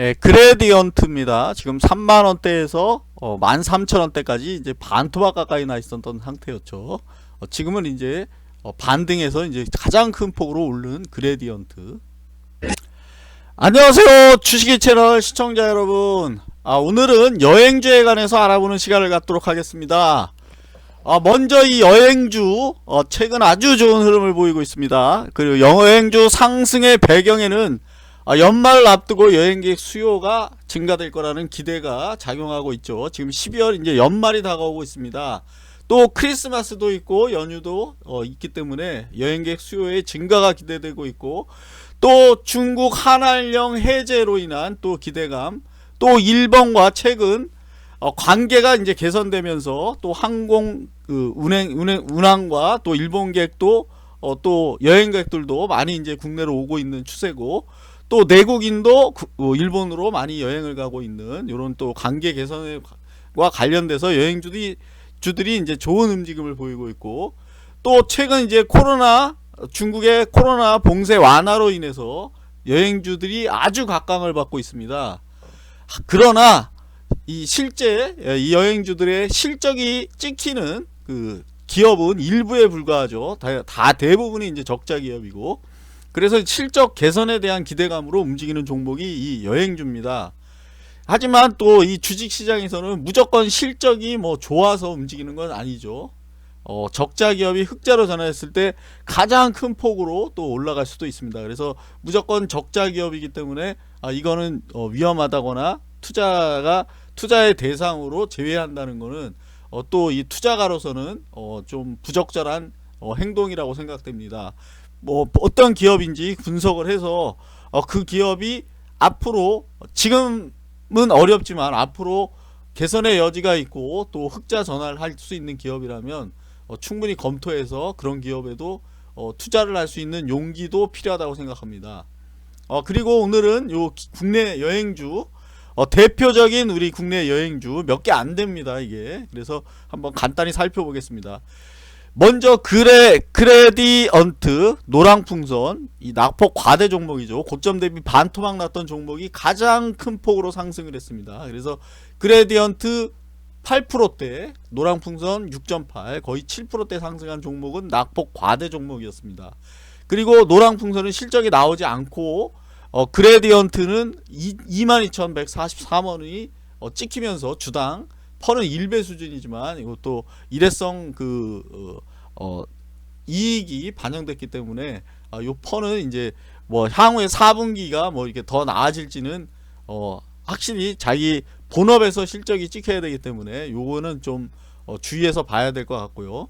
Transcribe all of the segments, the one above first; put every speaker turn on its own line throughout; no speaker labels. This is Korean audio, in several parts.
예, 그레디언트입니다. 지금 3만 원대에서 어, 13,000원대까지 이제 반토막 가까이 나 있었던 상태였죠. 어, 지금은 이제 어, 반등해서 이제 가장 큰 폭으로 오른 그레디언트. 안녕하세요. 주식이 채널 시청자 여러분. 아, 오늘은 여행주에 관해서 알아보는 시간을 갖도록 하겠습니다. 아, 먼저 이 여행주 어, 최근 아주 좋은 흐름을 보이고 있습니다. 그리고 여행주 상승의 배경에는 아, 연말을 앞두고 여행객 수요가 증가될 거라는 기대가 작용하고 있죠. 지금 12월 이제 연말이 다가오고 있습니다. 또 크리스마스도 있고 연휴도 어, 있기 때문에 여행객 수요의 증가가 기대되고 있고 또 중국 한알령 해제로 인한 또 기대감 또 일본과 최근 어, 관계가 이제 개선되면서 또 항공 그 운행 운행 운항과 또 일본객도 어, 또 여행객들도 많이 이제 국내로 오고 있는 추세고 또 내국인도 그- 어, 일본으로 많이 여행을 가고 있는 이런 또 관계 개선과 관련돼서 여행주들이 주들이 이제 좋은 움직임을 보이고 있고 또 최근 이제 코로나 중국의 코로나 봉쇄 완화로 인해서 여행주들이 아주 각광을 받고 있습니다. 그러나 이 실제 예, 이 여행주들의 실적이 찍히는 그 기업은 일부에 불과하죠. 다, 다 대부분이 이제 적자 기업이고 그래서 실적 개선에 대한 기대감으로 움직이는 종목이 이 여행주입니다. 하지만 또 이 주식 시장에서는 무조건 실적이 뭐 좋아서 움직이는 건 아니죠. 어, 적자 기업이 흑자로 전환했을 때 가장 큰 폭으로 또 올라갈 수도 있습니다. 그래서 무조건 적자 기업이기 때문에 아, 이거는 어, 위험하다거나 투자가 투자의 대상으로 제외한다는 거는 어, 또 이 투자가로서는 어, 좀 부적절한 어, 행동이라고 생각됩니다. 뭐 어떤 기업인지 분석을 해서 어, 그 기업이 앞으로 지금은 어렵지만 앞으로 개선의 여지가 있고 또 흑자 전환을 할 수 있는 기업이라면 어, 충분히 검토해서 그런 기업에도 어, 투자를 할 수 있는 용기도 필요하다고 생각합니다. 어, 그리고 오늘은 요 기- 국내 여행주 어, 대표적인 우리 국내 여행주 몇 개 안 됩니다 이게 그래서 한번 간단히 살펴보겠습니다. 먼저 그레 그레디언트 노랑풍선 이 낙폭 과대 종목이죠. 고점 대비 반토막 났던 종목이 가장 큰 폭으로 상승을 했습니다. 그래서 그레디언트 8%대 노랑풍선 6.8 거의 7%대 상승한 종목은 낙폭 과대 종목이었습니다. 그리고 노랑풍선은 실적이 나오지 않고 어, 그레디언트는 22,143원이 어, 찍히면서 주당 펄은 1배 수준이지만 이것도 일회성 그 어, 어, 이익이 반영됐기 때문에 아, 요 펀은 이제 뭐 향후에 4분기가 뭐 이렇게 더 나아질지는 어 확실히 자기 본업에서 실적이 찍혀야 되기 때문에 요거는 좀 어, 주의해서 봐야 될 것 같고요.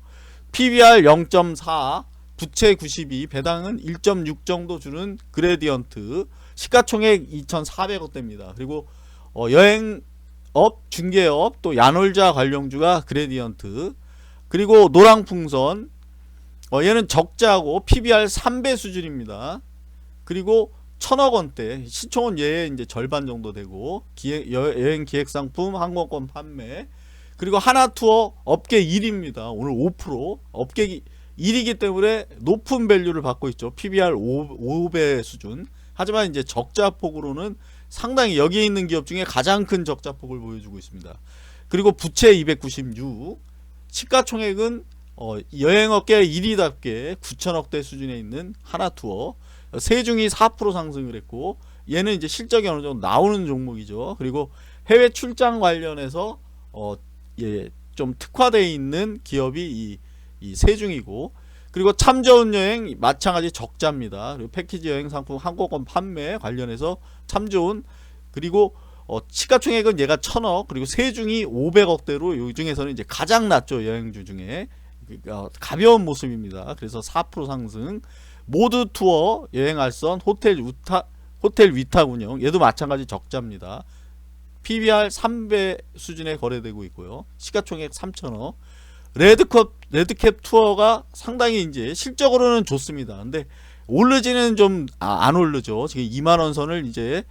PBR 0.4, 부채 92, 배당은 1.6 정도 주는 그레디언트, 시가총액 2,400억대입니다. 그리고 어, 여행업, 중개업, 또 야놀자 관련주가 그레디언트, 그리고 노랑풍선, 어, 얘는 적자고 PBR 3배 수준입니다. 그리고 천억 원대 시총은 얘의 이제 절반 정도 되고 기획, 여, 여행 기획 상품 항공권 판매 그리고 하나 투어 업계 1위입니다. 오늘 5% 업계 1위기 때문에 높은 밸류를 받고 있죠. PBR 5, 5배 수준. 하지만 이제 적자 폭으로는 상당히 여기에 있는 기업 중에 가장 큰 적자 폭을 보여주고 있습니다. 그리고 부채 296, 시가총액은 어, 여행업계 1위답게 9천억대 수준에 있는 하나투어 세중이 4% 상승을 했고 얘는 이제 실적이 어느 정도 나오는 종목이죠. 그리고 해외 출장 관련해서 어, 예, 좀 특화되어 있는 기업이 이, 이 세중이고 그리고 참 좋은 여행 마찬가지 적자입니다. 그리고 패키지 여행 상품 항공권 판매 관련해서 참 좋은 그리고 어, 시가총액은 얘가 천억 그리고 세중이 500억대로 요 중에서는 이제 가장 낮죠 여행주 중에 어, 가벼운 모습입니다. 그래서 4% 상승. 모두 투어 여행할선 호텔 위타 호텔 위탁 운영 얘도 마찬가지 적자입니다. PBR 3배 수준에 거래되고 있고요. 시가총액 3천억. 레드컵 레드캡 투어가 상당히 이제 실적으로는 좋습니다. 근데 오르지는 좀안 오르죠. 지금 2만 원 선을 이제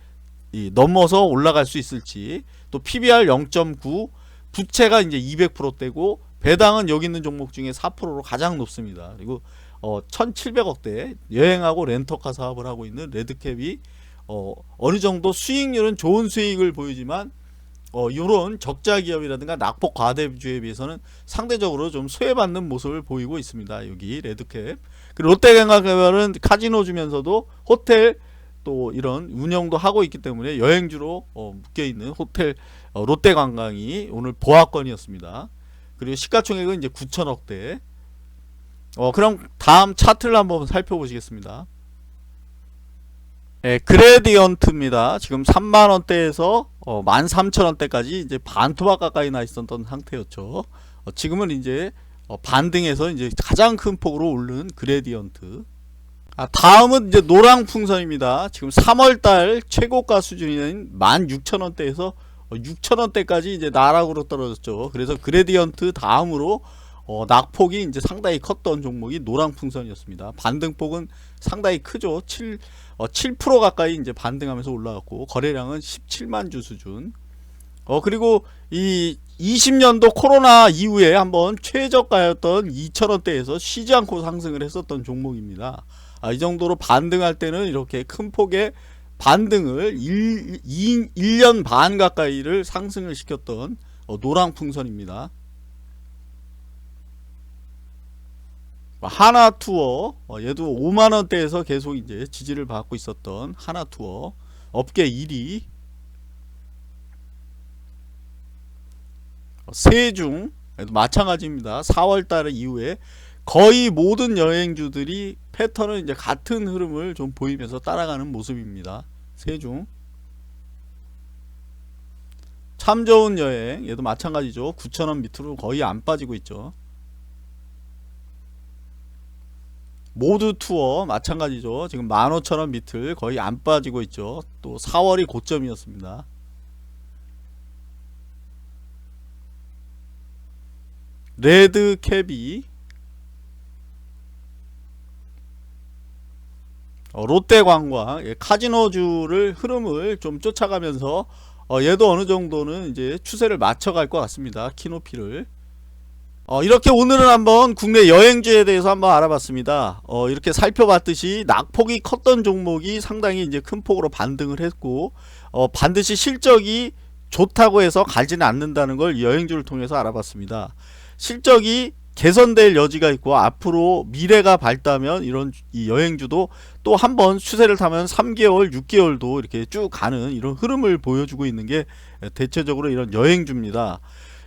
이 넘어서 올라갈 수 있을지 또 PBR 0.9 부채가 이제 200%대고 배당은 여기 있는 종목 중에 4%로 가장 높습니다. 그리고 어 1,700억대 여행하고 렌터카 사업을 하고 있는 레드캡이 어 어느 정도 수익률은 좋은 수익을 보이지만 어 요런 적자 기업이라든가 낙폭 과대주에 비해서는 상대적으로 좀 소외받는 모습을 보이고 있습니다. 여기 레드캡. 그리고 롯데관광은 카지노 주면서도 호텔 또 이런 운영도 하고 있기 때문에 여행주로 어, 묶여 있는 호텔 어, 롯데관광이 오늘 보합권이었습니다. 그리고 시가총액은 이제 9천억대. 어 그럼 다음 차트를 한번 살펴보시겠습니다. 예, 그레디언트입니다. 지금 3만 원대에서 어, 13,000원대까지 이제 반토막 가까이 나 있었던 상태였죠. 어, 지금은 이제 어, 반등해서 이제 가장 큰 폭으로 오른 그레디언트. 아, 다음은 이제 노랑 풍선입니다. 지금 3월달 최고가 수준인 16,000원대에서 6,000원대까지 이제 나락으로 떨어졌죠. 그래서 그레디언트 다음으로 어, 낙폭이 이제 상당히 컸던 종목이 노랑풍선이었습니다. 반등폭은 상당히 크죠. 7, 어, 7% 가까이 이제 반등하면서 올라갔고 거래량은 17만 주 수준. 어 그리고 이 20년도 코로나 이후에 한번 최저가였던 2,000원대에서 쉬지 않고 상승을 했었던 종목입니다. 아, 이 정도로 반등할 때는 이렇게 큰 폭의 반등을 1, 2, 1년 반 가까이를 상승을 시켰던 어, 노랑풍선입니다. 하나 투어 어, 얘도 5만 원대에서 계속 이제 지지를 받고 있었던 하나 투어 업계 1위 세중 마찬가지입니다. 4월 달 이후에 거의 모든 여행주들이 패턴은 이제 같은 흐름을 좀 보이면서 따라가는 모습입니다. 세중 참 좋은 여행 얘도 마찬가지죠. 9,000원 밑으로 거의 안 빠지고 있죠. 모두 투어 마찬가지죠. 지금 15,000원 밑을 거의 안 빠지고 있죠. 또 4월이 고점이었습니다. 레드 캡이 어, 롯데관광 예, 카지노주를 흐름을 좀 쫓아가면서 어, 얘도 어느 정도는 이제 추세를 맞춰갈 것 같습니다. 키노피를 어, 이렇게 오늘은 한번 국내 여행주에 대해서 한번 알아봤습니다. 어, 이렇게 살펴봤듯이 낙폭이 컸던 종목이 상당히 이제 큰 폭으로 반등을 했고 어, 반드시 실적이 좋다고 해서 가지는 않는다는 걸 여행주를 통해서 알아봤습니다. 실적이 개선될 여지가 있고 앞으로 미래가 밝다면 이런 이 여행주도 또 한 번 추세를 타면 3개월, 6개월도 이렇게 쭉 가는 이런 흐름을 보여주고 있는 게 대체적으로 이런 여행주입니다.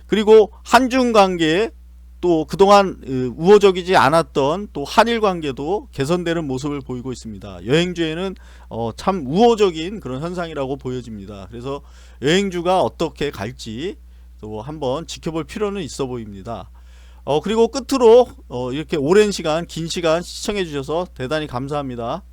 그리고 한중 관계 또 그동안 우호적이지 않았던 또 한일 관계도 개선되는 모습을 보이고 있습니다. 여행주에는 어, 참 우호적인 그런 현상이라고 보여집니다. 그래서 여행주가 어떻게 갈지 또 한번 지켜볼 필요는 있어 보입니다. 어, 그리고 끝으로 어, 이렇게 오랜 시간, 긴 시간 시청해 주셔서 대단히 감사합니다.